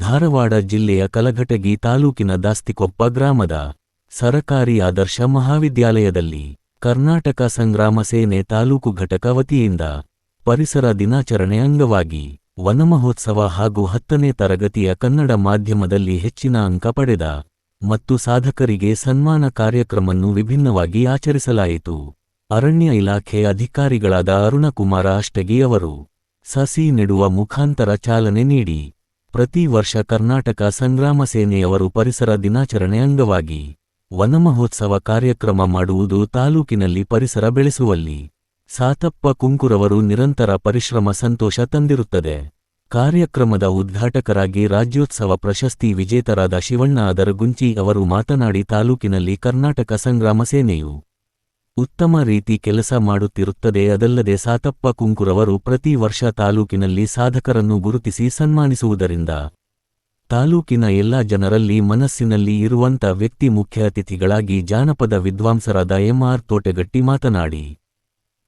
ಧಾರವಾಡ ಜಿಲ್ಲೆಯ ಕಲಘಟಗಿ ತಾಲೂಕಿನ ದಾಸ್ತಿಕೊಪ್ಪ ಗ್ರಾಮದ ಸರಕಾರಿ ಆದರ್ಶ ಮಹಾವಿದ್ಯಾಲಯದಲ್ಲಿ ಕರ್ನಾಟಕ ಸಂಗ್ರಾಮ ಸೇನೆ ತಾಲೂಕು ಘಟಕ ವತಿಯಿಂದ ಪರಿಸರ ದಿನಾಚರಣೆ ಅಂಗವಾಗಿ ವನಮಹೋತ್ಸವ ಹಾಗೂ ಹತ್ತನೇ ತರಗತಿಯ ಕನ್ನಡ ಮಾಧ್ಯಮದಲ್ಲಿ ಹೆಚ್ಚಿನ ಅಂಕ ಪಡೆದ ಮತ್ತು ಸಾಧಕರಿಗೆ ಸನ್ಮಾನ ಕಾರ್ಯಕ್ರಮವನ್ನು ವಿಭಿನ್ನವಾಗಿ ಆಚರಿಸಲಾಯಿತು. ಅರಣ್ಯ ಇಲಾಖೆ ಅಧಿಕಾರಿಗಳಾದ ಅರುಣಕುಮಾರ ಅಷ್ಟಗಿ ಅವರು ಸಸಿ ನೆಡುವ ಮುಖಾಂತರ ಚಾಲನೆ ನೀಡಿ ಪ್ರತಿ ವರ್ಷ ಕರ್ನಾಟಕ ಸಂಗ್ರಾಮ ಸೇನೆಯವರು ಪರಿಸರ ದಿನಾಚರಣೆ ಅಂಗವಾಗಿ ವನಮಹೋತ್ಸವ ಕಾರ್ಯಕ್ರಮ ಮಾಡುವುದು ತಾಲೂಕಿನಲ್ಲಿ ಪರಿಸರ ಬೆಳೆಸುವಲ್ಲಿ ಸಾತಪ್ಪ ಕುಂಕುರವರು ನಿರಂತರ ಪರಿಶ್ರಮ ಸಂತೋಷ ತಂದಿರುತ್ತದೆ. ಕಾರ್ಯಕ್ರಮದ ಉದ್ಘಾಟಕರಾಗಿ ರಾಜ್ಯೋತ್ಸವ ಪ್ರಶಸ್ತಿ ವಿಜೇತರಾದ ಶಿವಣ್ಣ ಅದರಗುಂಚಿ ಅವರು ಮಾತನಾಡಿ ತಾಲೂಕಿನಲ್ಲಿ ಕರ್ನಾಟಕ ಸಂಗ್ರಾಮ ಸೇನೆಯು ಉತ್ತಮ ರೀತಿ ಕೆಲಸ ಮಾಡುತ್ತಿರುತ್ತದೆ. ಅದಲ್ಲದೆ ಸಾತಪ್ಪ ಕುಂಕುರವರು ಪ್ರತಿ ವರ್ಷ ತಾಲೂಕಿನಲ್ಲಿ ಸಾಧಕರನ್ನು ಗುರುತಿಸಿ ಸನ್ಮಾನಿಸುವುದರಿಂದ ತಾಲೂಕಿನ ಎಲ್ಲ ಜನರಲ್ಲಿ ಮನಸ್ಸಿನಲ್ಲಿ ಇರುವಂತ ವ್ಯಕ್ತಿ ಮುಖ್ಯ ಅತಿಥಿಗಳಾಗಿ ಜಾನಪದ ವಿದ್ವಾಂಸರಾದ ಎಂಆರ್ ತೋಟೆಗಟ್ಟಿ ಮಾತನಾಡಿ,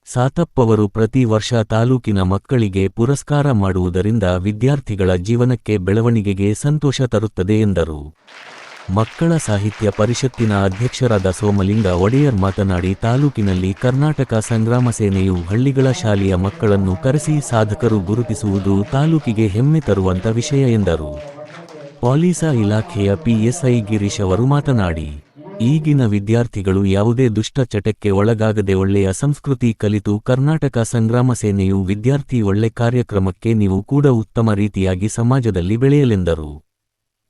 ಸಾತಪ್ಪವರು ಪ್ರತಿ ವರ್ಷ ತಾಲೂಕಿನ ಮಕ್ಕಳಿಗೆ ಪುರಸ್ಕಾರ ಮಾಡುವುದರಿಂದ ವಿದ್ಯಾರ್ಥಿಗಳ ಜೀವನಕ್ಕೆ ಬೆಳವಣಿಗೆಗೆ ಸಂತೋಷ ತರುತ್ತದೆ ಎಂದರು. ಮಕ್ಕಳ ಸಾಹಿತ್ಯ ಪರಿಷತ್ತಿನ ಅಧ್ಯಕ್ಷರಾದ ಸೋಮಲಿಂಗ ಒಡೆಯರ್ ಮಾತನಾಡಿ ತಾಲೂಕಿನಲ್ಲಿ ಕರ್ನಾಟಕ ಸಂಗ್ರಾಮ ಸೇನೆಯು ಹಳ್ಳಿಗಳ ಶಾಲೆಯ ಮಕ್ಕಳನ್ನು ಕರೆಸಿ ಸಾಧಕರು ಗುರುತಿಸುವುದು ತಾಲೂಕಿಗೆ ಹೆಮ್ಮೆ ತರುವಂತ ವಿಷಯ ಎಂದರು. ಪೊಲೀಸ ಇಲಾಖೆಯ ಪಿಎಸ್ಐ ಗಿರೀಶ್ ಅವರು ಮಾತನಾಡಿ, ಈಗಿನ ವಿದ್ಯಾರ್ಥಿಗಳು ಯಾವುದೇ ದುಷ್ಟ ಚಟಕ್ಕೆ ಒಳಗಾಗದೆ ಒಳ್ಳೆಯ ಸಂಸ್ಕೃತಿ ಕಲಿತು ಕರ್ನಾಟಕ ಸಂಗ್ರಾಮ ಸೇನೆಯು ವಿದ್ಯಾರ್ಥಿ ಒಳ್ಳೆ ಕಾರ್ಯಕ್ರಮಕ್ಕೆ ನೀವು ಕೂಡ ಉತ್ತಮ ರೀತಿಯಾಗಿ ಸಮಾಜದಲ್ಲಿ ಬೆಳೆಯಲೆಂದರು.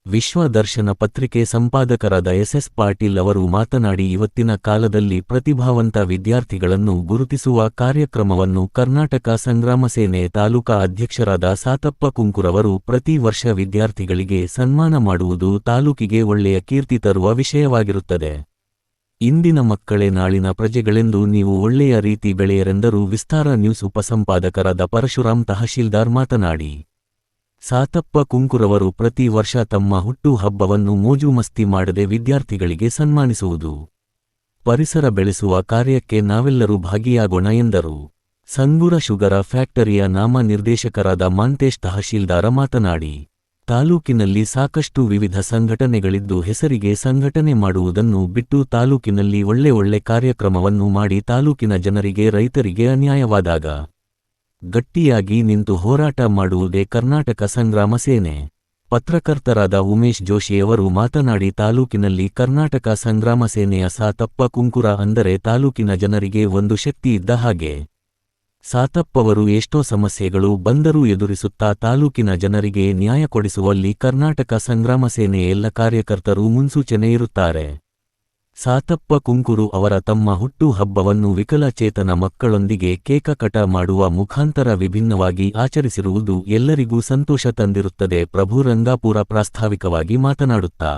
ವಿಶ್ವ ದರ್ಶನ ಪತ್ರಿಕೆ ಸಂಪಾದಕರಾದ ಎಸ್ಎಸ್ ಪಾಟೀಲ್ ಅವರು ಮಾತನಾಡಿ, ಇವತ್ತಿನ ಕಾಲದಲ್ಲಿ ಪ್ರತಿಭಾವಂತ ವಿದ್ಯಾರ್ಥಿಗಳನ್ನು ಗುರುತಿಸುವ ಕಾರ್ಯಕ್ರಮವನ್ನು ಕರ್ನಾಟಕ ಸಂಗ್ರಾಮ ಸೇನೆ ತಾಲೂಕಾ ಅಧ್ಯಕ್ಷರಾದ ಸಾತಪ್ಪ ಕುಂಕುರವರು ಪ್ರತಿ ವರ್ಷ ವಿದ್ಯಾರ್ಥಿಗಳಿಗೆ ಸನ್ಮಾನ ಮಾಡುವುದು ತಾಲೂಕಿಗೆ ಒಳ್ಳೆಯ ಕೀರ್ತಿ ತರುವ ವಿಷಯವಾಗಿರುತ್ತದೆ. ಇಂದಿನ ಮಕ್ಕಳೇ ನಾಳಿನ ಪ್ರಜೆಗಳೆಂದು ನೀವು ಒಳ್ಳೆಯ ರೀತಿ ಬೆಳೆಯರೆಂದರು ವಿಸ್ತಾರ ನ್ಯೂಸ್ ಉಪಸಂಪಾದಕರಾದ ಪರಶುರಾಮ್ ತಹಶೀಲ್ದಾರ್ ಮಾತನಾಡಿ. ಸಾತಪ್ಪ ಕುಂಕುರವರು ಪ್ರತಿ ವರ್ಷ ತಮ್ಮ ಹುಟ್ಟು ಹಬ್ಬವನ್ನು ಮೋಜು ಮಸ್ತಿ ಮಾಡದೆ ವಿದ್ಯಾರ್ಥಿಗಳಿಗೆ ಸನ್ಮಾನಿಸುವುದು. ಪರಿಸರ ಬೆಳೆಸುವ ಕಾರ್ಯಕ್ಕೆ ನಾವೆಲ್ಲರೂ ಭಾಗಿಯಾಗೋಣ ಎಂದರು. ಸಂಗೂರ ಶುಗರ ಫ್ಯಾಕ್ಟರಿಯ ನಾಮ ನಿರ್ದೇಶಕರಾದ ಮಾಂತೇಶ್ ತಹಶೀಲ್ದಾರ ಮಾತನಾಡಿ, ತಾಲೂಕಿನಲ್ಲಿ ಸಾಕಷ್ಟು ವಿವಿಧ ಸಂಘಟನೆಗಳಿದ್ದು ಹೆಸರಿಗೆ ಸಂಘಟನೆ ಮಾಡುವುದನ್ನು ಬಿಟ್ಟು ತಾಲೂಕಿನಲ್ಲಿ ಒಳ್ಳೆ ಒಳ್ಳೆ ಕಾರ್ಯಕ್ರಮವನ್ನು ಮಾಡಿ ತಾಲೂಕಿನ ಜನರಿಗೆ ರೈತರಿಗೆ ಅನ್ಯಾಯವಾದಾಗ ಗಟ್ಟಿಯಾಗಿ ನಿಂತು ಹೋರಾಟ ಮಾಡುವುದೇ ಕರ್ನಾಟಕ ಸಂಗ್ರಾಮ ಸೇನೆ. ಪತ್ರಕರ್ತರಾದ ಉಮೇಶ್ ಜೋಶಿಯವರು ಮಾತನಾಡಿ ತಾಲೂಕಿನಲ್ಲಿ ಕರ್ನಾಟಕ ಸಂಗ್ರಾಮ ಸೇನೆಯ ಸಾತಪ್ಪ ಕುಂಕುರ ಅಂದರೆ ತಾಲೂಕಿನ ಜನರಿಗೆ ಒಂದು ಶಕ್ತಿ ಇದ್ದ ಹಾಗೆ. ಸಾತಪ್ಪವರು ಎಷ್ಟೋ ಸಮಸ್ಯೆಗಳು ಬಂದರೂ ಎದುರಿಸುತ್ತಾ ತಾಲೂಕಿನ ಜನರಿಗೆ ನ್ಯಾಯ ಕೊಡಿಸುವಲ್ಲಿ ಕರ್ನಾಟಕ ಸಂಗ್ರಾಮ ಸೇನೆ ಎಲ್ಲ ಕಾರ್ಯಕರ್ತರು ಮುನ್ಸೂಚನೆ ಇರುತ್ತಾರೆ. ಸಾತಪ್ಪ ಕುಂಕುರು ಅವರ ತಮ್ಮ ಹುಟ್ಟು ಹಬ್ಬವನ್ನು ವಿಕಲಚೇತನ ಮಕ್ಕಳೊಂದಿಗೆ ಕೇಕಕಟ ಮಾಡುವ ಮುಖಾಂತರ ವಿಭಿನ್ನವಾಗಿ ಆಚರಿಸಿರುವುದು ಎಲ್ಲರಿಗೂ ಸಂತೋಷ ತಂದಿರುತ್ತದೆ. ಪ್ರಭು ರಂಗಾಪುರ ಪ್ರಾಸ್ತಾವಿಕವಾಗಿ ಮಾತನಾಡುತ್ತಾ,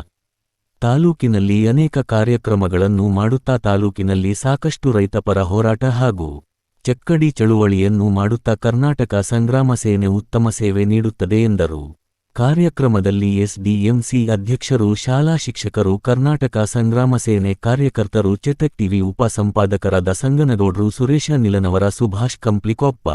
ತಾಲೂಕಿನಲ್ಲಿ ಅನೇಕ ಕಾರ್ಯಕ್ರಮಗಳನ್ನು ಮಾಡುತ್ತಾ ತಾಲೂಕಿನಲ್ಲಿ ಸಾಕಷ್ಟು ರೈತಪರ ಹೋರಾಟ ಹಾಗೂ ಚಕ್ಕಡಿ ಚಳುವಳಿಯನ್ನು ಮಾಡುತ್ತಾ ಕರ್ನಾಟಕ ಸಂಗ್ರಾಮ ಸೇನೆ ಉತ್ತಮ ಸೇವೆ ನೀಡುತ್ತದೆ ಎಂದರು. ಕಾರ್ಯಕ್ರಮದಲ್ಲಿ ಎಸ್ಡಿಎಂಸಿ ಅಧ್ಯಕ್ಷರು, ಶಾಲಾ ಶಿಕ್ಷಕರು, ಕರ್ನಾಟಕ ಸಂಗ್ರಾಮ ಸೇನೆ ಕಾರ್ಯಕರ್ತರು, ಚೆತಕ್ ಟಿವಿ ಉಪಸಂಪಾದಕರಾದ ಸಂಗನಗೌಡ್ರು, ಸುರೇಶ ನಿಲನವರ, ಸುಭಾಷ್ ಕಂಪ್ಲಿಕೊಪ್ಪ,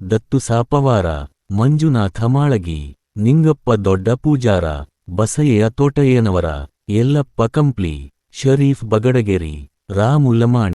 ದತ್ತು ಸಾಪವಾರ, ಮಂಜುನಾಥ ಮಾಳಗಿ, ನಿಂಗಪ್ಪ ದೊಡ್ಡ ಪೂಜಾರ, ಬಸಯ್ಯ ತೋಟಯ್ಯನವರ, ಯಲ್ಲಪ್ಪ ಕಂಪ್ಲಿ, ಶರೀಫ್ ಬಗಡಗೇರಿ ರಾಮುಲ್ಲಮಾಣಿ